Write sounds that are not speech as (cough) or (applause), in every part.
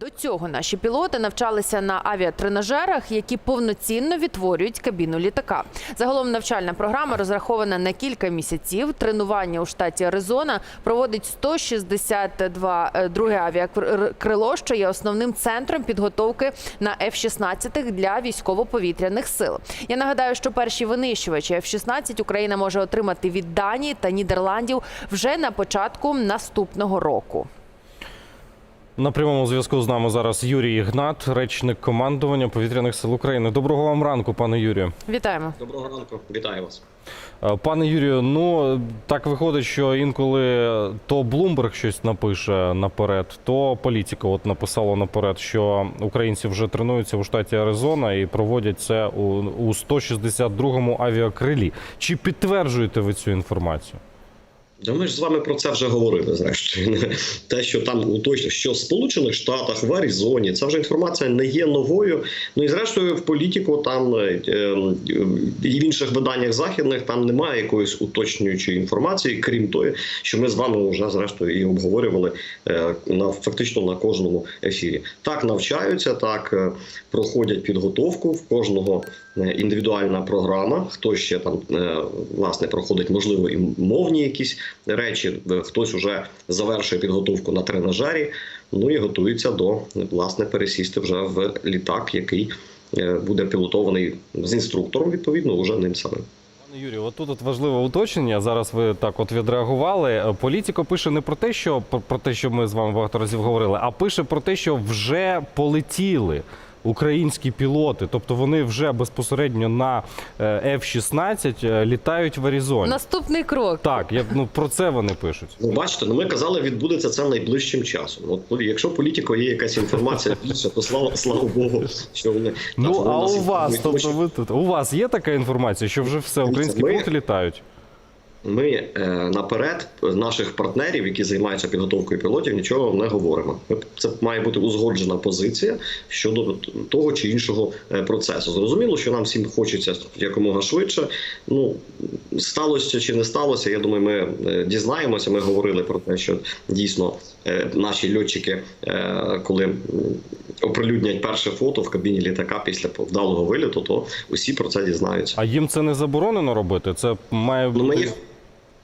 До цього наші пілоти навчалися на авіатренажерах, які повноцінно відтворюють кабіну літака. Загалом навчальна програма розрахована на кілька місяців. Тренування у штаті Аризона проводить 162 е, друге авіакрило, що є основним центром підготовки на F-16 для військово-повітряних сил. Я нагадаю, що перші винищувачі F-16 Україна може отримати від Данії та Нідерландів вже на початку наступного року. На прямому зв'язку з нами зараз Юрій Ігнат, речник командування повітряних сил України. Доброго вам ранку, пане Юрію. Вітаємо. Доброго ранку, вітаю вас. Е, Пане Юрію, ну так виходить, що інколи то Блумберг щось напише наперед, то політика от написала наперед, що українці вже тренуються у штаті Аризона і проводять це у, у 162-му авіакрилі. Чи підтверджуєте ви цю інформацію? Да ми ж з вами про це вже говорили. Зрештою, (laughs) те, що там уточнено, що в Сполучених Штатах, в Аризоні, ця вже інформація не є новою. Ну і зрештою, в політику там е, е, і в інших виданнях західних там немає якоїсь уточнюючої інформації, крім тої, що ми з вами вже зрештою і обговорювали е, на фактично на кожному ефірі. Так навчаються, так проходять підготовку в кожного. Індивідуальна програма, хто ще там власне проходить, можливо, і мовні якісь речі. е, Хтось вже завершує підготовку на тренажері, ну і готується до власне пересісти вже в літак, який е, буде пілотований з інструктором, відповідно, уже ним самим. Юрію, отут от важливе уточнення. Зараз ви так от відреагували. Політико пише не про те, що про те, що ми з вами багато разів говорили, а пише про те, що вже полетіли. Українські пілоти, тобто вони вже безпосередньо на е, F-16 е, літають в Аризоні. Наступний крок. Так, я ну про це вони пишуть. Ну, бачите, ну ми казали, відбудеться це найближчим часом. От полі- якщо політико є якась інформація більше, то слава слава Богу, що вони Ну а нас у вас, тобто ви тут у вас є така інформація, що вже все українські ми- пілоти літають? Ми е, наперед наших партнерів, які займаються підготовкою пілотів, нічого не говоримо. Це має бути узгоджена позиція щодо того чи іншого е, процесу. Зрозуміло, що нам всім хочеться якомога швидше. Ну сталося чи не сталося. Я думаю, ми е, дізнаємося. Ми говорили про те, що дійсно наші льотчики, коли оприлюднять перше фото в кабіні літака після вдалого виліту, то усі про це дізнаються. А їм це не заборонено робити? Це має Ну, ми бути їх,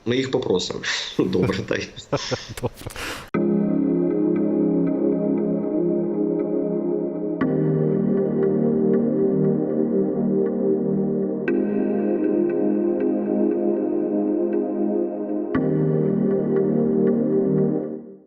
ми їх попросимо. (laughs) Добре, та й (laughs) добре.